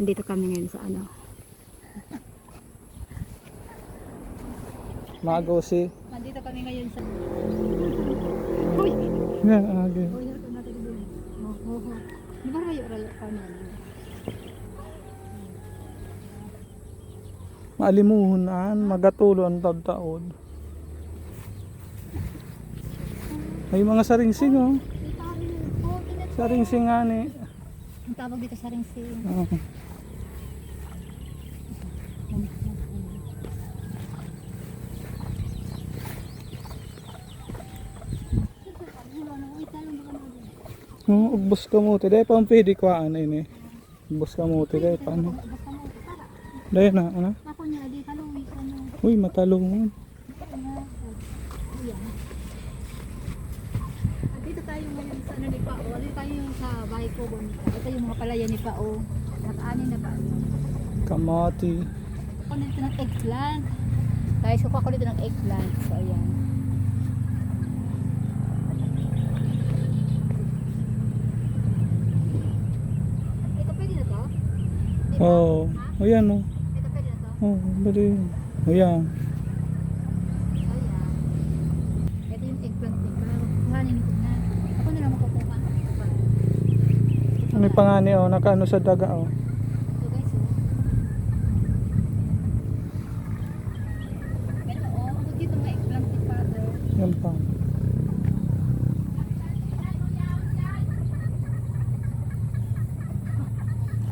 Andito kami ngayon sa ano. Magosi. Andito kami ngayon sa... Uy! Yan, agi. Uy, ito natin dito. Oh, oh, oh. Di ba rayo-rayo pa niya? Maalimuhunan, magatulo ang taod-taod. May mga saringsing oh. Oh, Saringsing nga ni. Ang tawag dito sa ring Oh, ugbos ka mo. Dahil pa pwede ko ano ini. Ugbos ka mo. Dahil pa ano. Dahil na, ano? Na. Uy, matalungan. Dito tayo ngayon sa ano ni Pao. Dito tayo sa bahay ko. Bonita. Ito yung mga palaya ni Pao. Nakaani na ba? Kamati. Ako nito ng eggplant. Guys, kukuha ko dito ng eggplant. So, ayan. Ito pwede na to? Ba? Oh, oh yan oh. Ito pwede na to? Oh, bali. Oh yan. Ayan. Ito yung eggplant Pao. Kuhanin ko na. Ako na lang makukuha. Ano yung pangani oh, nakaano sa daga oh. Ito guys, oh. Ito, oh. Ito dito mga eggplant ni Father. Yan pa.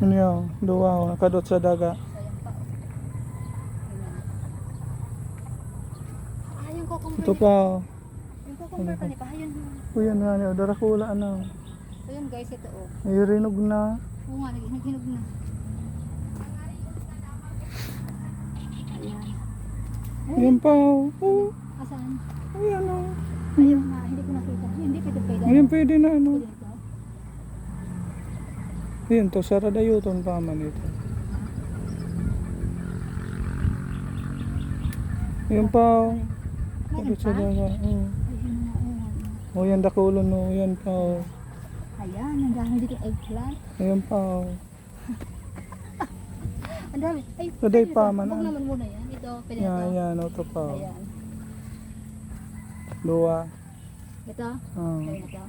Ano yan? Duwa oh, nakadot sa daga. Ayan. Ayan. Ah. Ito pa oh. Yung cucumber pa ni pa. Ayun. Oh yan nga oh, darakula ano. So yun guys, ito oh. Ay rinog na. Oo nga, nag- naghinog na. Ayan. Yan pa oh. Asan? ayan oh. Ayun nga, hindi ko nakita. Hindi pwede pwede. Ayan pwede na ano. Pwede Ayan to, saradayuton pa man ito. Ayan pa Kadot sa daga. Oh. Oh, yan dakulon oh. Yan pa oh. Ayan, ang dami dito eggplant. Ayan pa oh. Ang dami. Ay, Today pa man, Huwag ah. naman muna yan. Ito, pwede Yan, ito. yan, ito pa. oh. Ayan. Duwa. Ito, Oh. kaya ito.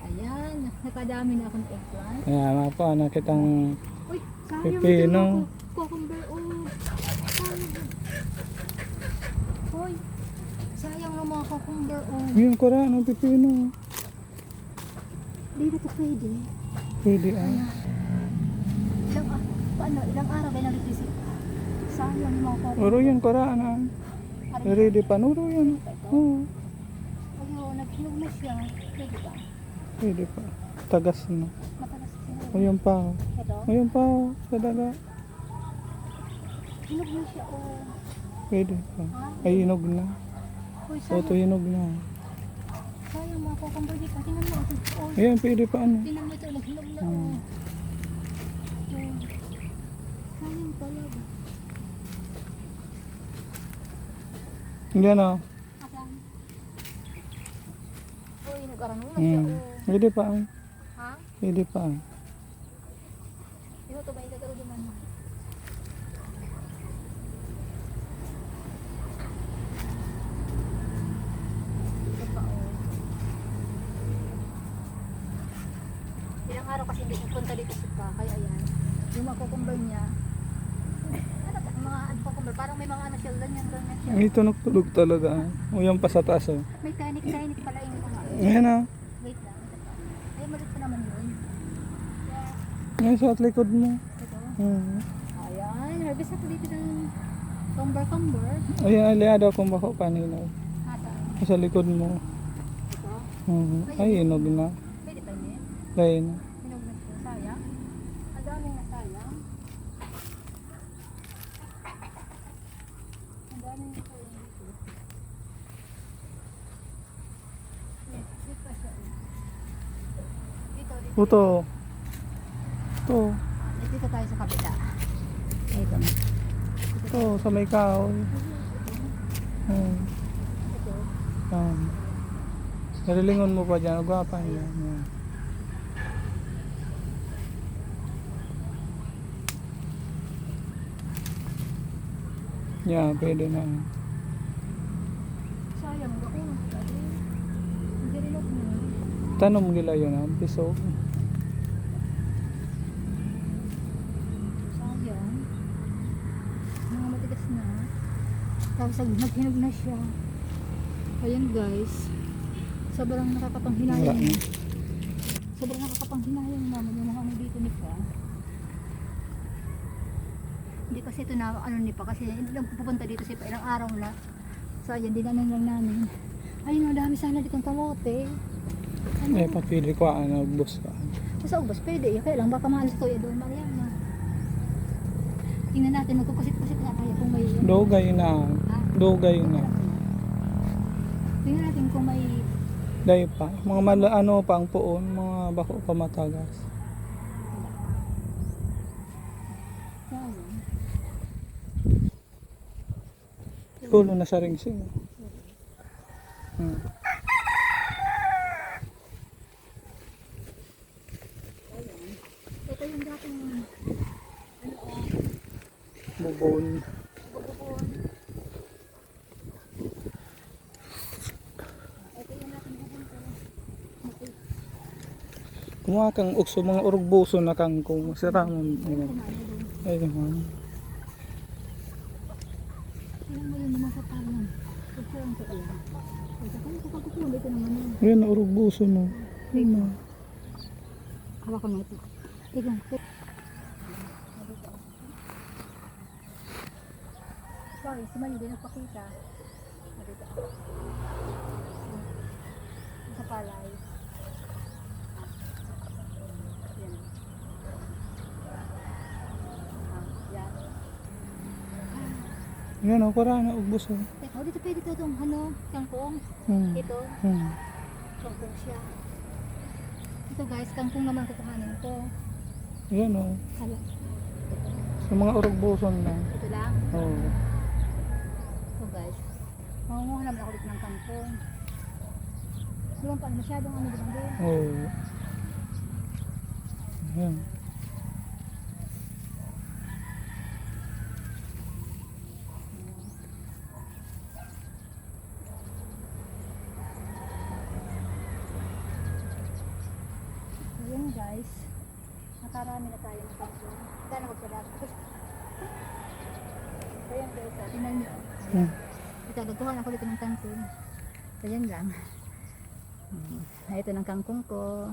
Ayan, nakadami na akong eggplant. Ayan, mapa na kitang Uy, sayang Pipino. Cucumber, oh. Sayang. Hoy, sayang ang mga cucumber, oh. yung kura ng pipino. Hindi na ito pwede. Pwede ah. Ilang, ah, paano, ilang araw ba nag-visit? Sayang mga cucumber. Uro yan kura. Parang- Ready pa. Uro yan. Oo. Ayun, naghinog na siya. Pwede ba? Pwede pa. Tagas na. O yan pa. oh. Ito, O yan pa. oh, Sa daga. hinog na siya, oh. Pwede pa. Ha? Ay, hinog na. Uy, O, ito hinog na. Sayang mga cucumber dito. Tingnan mo. ito. Oh, Ayan, pwede pa ano. tingnan mo ito. Naghinog na, Hmm. oh. Oh. Sayang pala ba? Yan ah. Nag-aran mo na siya, Hmm. oh. Pwede pa ah. Ha? Pwede pa ah. Sino to ba itagaro duman mo? Ito pa, oh. Ilang araw kasi hindi pupunta dito si Pa, kaya ayan. Yung mga cucumber niya, ano mga ano cucumber, parang may mga ano siya, ganyan, ganyan siya. Ito nagtulog talaga. O yan pa sa taas oh. May tinic-tinic pala yung mga, Ayan ah. wait lang. Ay, malit pa naman yun. Ayan sa likod mo. ito. Hmm. Ayan, harvest ako dito ng kumber-kumber. Ayan, aliado akong bako kanina. Ata, Sa likod mo. ito. Hmm. Ay, hinog na. Pwede pa niya. Hinog na Oh, Ito. Ito. Dito tayo sa kabila. Ito. Ito, sa may kaon. Hmm. Um, narilingon mo pa dyan. Gwapa niya. Yeah. Yeah, pwede na. Sayang ako. Hindi rin ako. Tanom nila yun ang piso. Sayang. Mga matigas na. Tapos naghinog na siya. Ayan guys. Sobrang Wala nakakapanghinayang. na. Sobrang nakakapanghinayang naman yung mga dito ni Pa. Hindi kasi ito na ano ni Pa kasi hindi lang pupunta dito si Pa ilang araw na. So ayan, dinanan lang namin. Ayun, ang dami sana ditong kamote. Eh, papili ko ano, ubos ka. Sa ubos, pwede. Kaya lang, baka si Kuya doon, Mariana. Tingnan natin, magkukusit-kusit nga tayo kung may... Dogay na. Ah, Dogay na. Tingnan natin kung may... Dahil pa. Mga mala, ano pa ang puon, mga bako pa matagas. Kulo na sa ring siya. Hmm. Ito yung dating... Ano, oh, Bubon. bubukon. Ito yung dating. Kumuha kang ukso, mga urugbuso na kang kung sira mo. Doon. Ayun. Tingnan mo yun, naman sa talan. Kailan. Ito kami kapag ito naman yun. Ayun, urugbuso no. Ayun na. Hawak ko na ito. Tignan. Sorry, si Mali din nagpakita. Sa palay. Yan. Yan. Ayun, oh, para na ubos. Oh. Teka, oh, dito pwede ito itong ano, kangkong. Hmm. Ito, Hmm. kangkong siya. Ito guys, kangkong naman kukuhanin ko. Ayun oh. Hala, Sa mga urugbuso na. ito lang. Oh. So guys, mangunguha naman ako dito ng kangkong. Doon pa, masyadong ano doon doon. Oh. Ayun. Ayan guys, nakarami na tayo ng kangkong. Kaya magpalagos. Ayan guys, ah, tingnan nyo. Hmm. Ito, nagkuha na ako dito ng kangkong. Ayan lang. Hmm. Ito ng kangkong ko.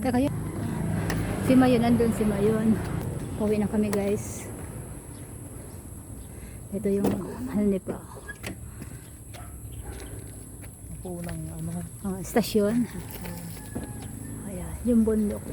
Kaya kayo. Si Mayon, nandun si Mayon. Pauwi na kami guys. Ito yung ano ni pa. Ako ng ano. ah, stasyon. Ayan, yung bundok.